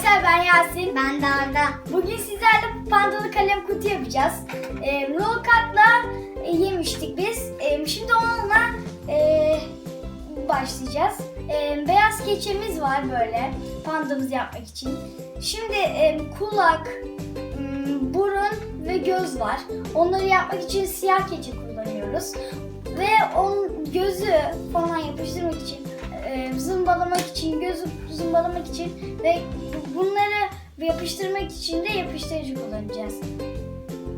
arkadaşlar ben Yasin. Ben de Arda. Bugün sizlerle pandalı kalem kutu yapacağız. E, roll kartla e, yemiştik biz. E, şimdi onunla e, başlayacağız. E, beyaz keçemiz var böyle pandamızı yapmak için. Şimdi e, kulak, m, burun ve göz var. Onları yapmak için siyah keçe kullanıyoruz. Ve onun gözü falan yapıştırmak için, e, zımbalamak zımbalamak için ve bunları yapıştırmak için de yapıştırıcı kullanacağız.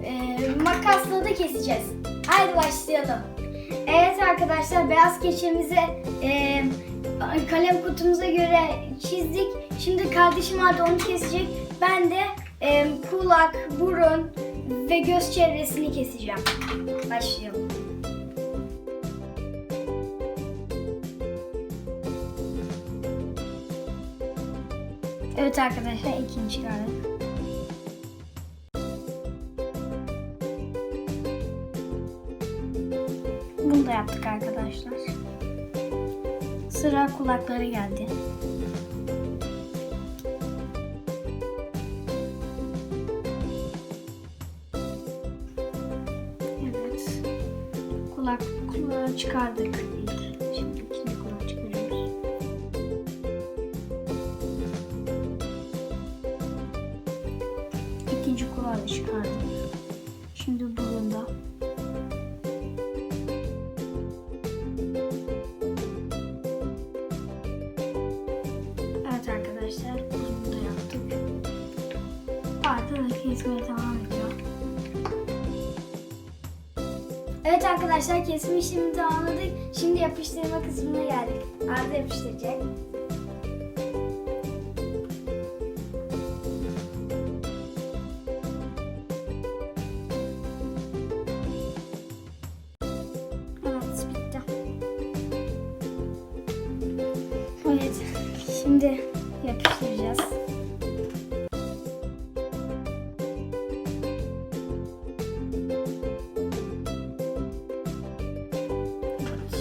E, makasla da keseceğiz. Haydi başlayalım. Evet arkadaşlar beyaz keçemizi e, kalem kutumuza göre çizdik. Şimdi kardeşim Arda onu kesecek. Ben de e, kulak, burun ve göz çevresini keseceğim. Başlayalım. Evet arkadaşlar ikinci çıkardık. Bunu da yaptık arkadaşlar. Sıra kulakları geldi. Evet. Kulak kulağı çıkardık Da çıkardık. Şimdi burunda. Evet arkadaşlar bunu da yaptık. Arda da kesmeye devam ediyor. Evet arkadaşlar kesme işlemini tamamladık. Şimdi yapıştırma kısmına geldik. Arda yapıştıracak. Evet şimdi yapıştıracağız.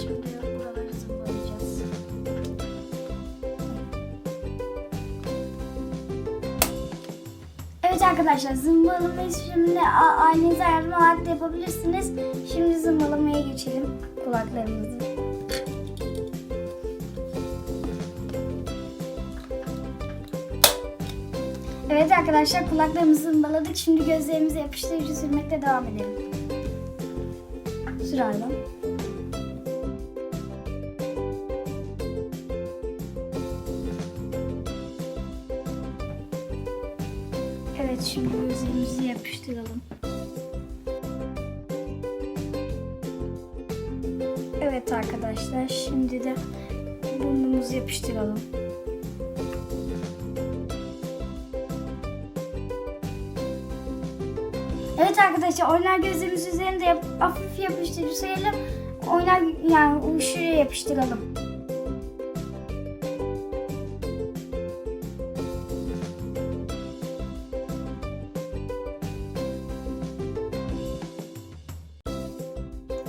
Şimdi. Evet arkadaşlar zımbalama işlemini a- ailenize yardım alarak da yapabilirsiniz. Şimdi zımbalamaya geçelim kulaklarımızı. Evet arkadaşlar kulaklarımızı zımbaladık. Şimdi gözlerimize yapıştırıcı sürmekle devam edelim. Sırayla. Evet şimdi gözlerimizi yapıştıralım. Evet arkadaşlar şimdi de burnumuzu yapıştıralım. Arkadaşlar oynar gözlerimiz üzerinde yap, hafif yapıştırıcı sayalım. Oynar yani şuraya yapıştıralım.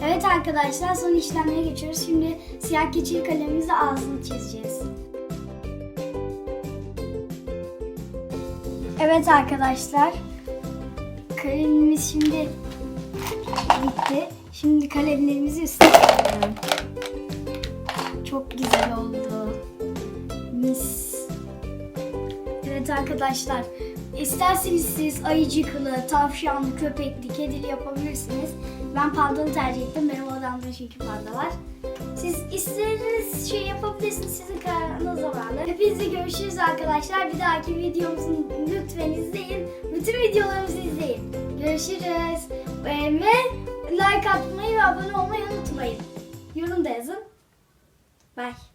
Evet arkadaşlar son işlemlere geçiyoruz. Şimdi siyah keçeli kalemimizle ağzını çizeceğiz. Evet arkadaşlar. Kalemimiz şimdi bitti. Şimdi kalemlerimizi üstüne koyuyorum. Çok güzel oldu. Mis. Evet arkadaşlar. İsterseniz siz ayıcıklı, tavşanlı, köpekli, kedili yapabilirsiniz. Ben pandalı tercih ettim. Benim odamda çünkü panda var. Siz istediğiniz şey yapabilirsiniz. Sizin kararınıza bağlı. Hepinize görüşürüz arkadaşlar. Bir dahaki videomuzu lütfen izleyin. Bütün videolarımızı izleyin. Görüşürüz. Ee, Ve like atmayı ve abone olmayı unutmayın. Yorum da yazın. Bye.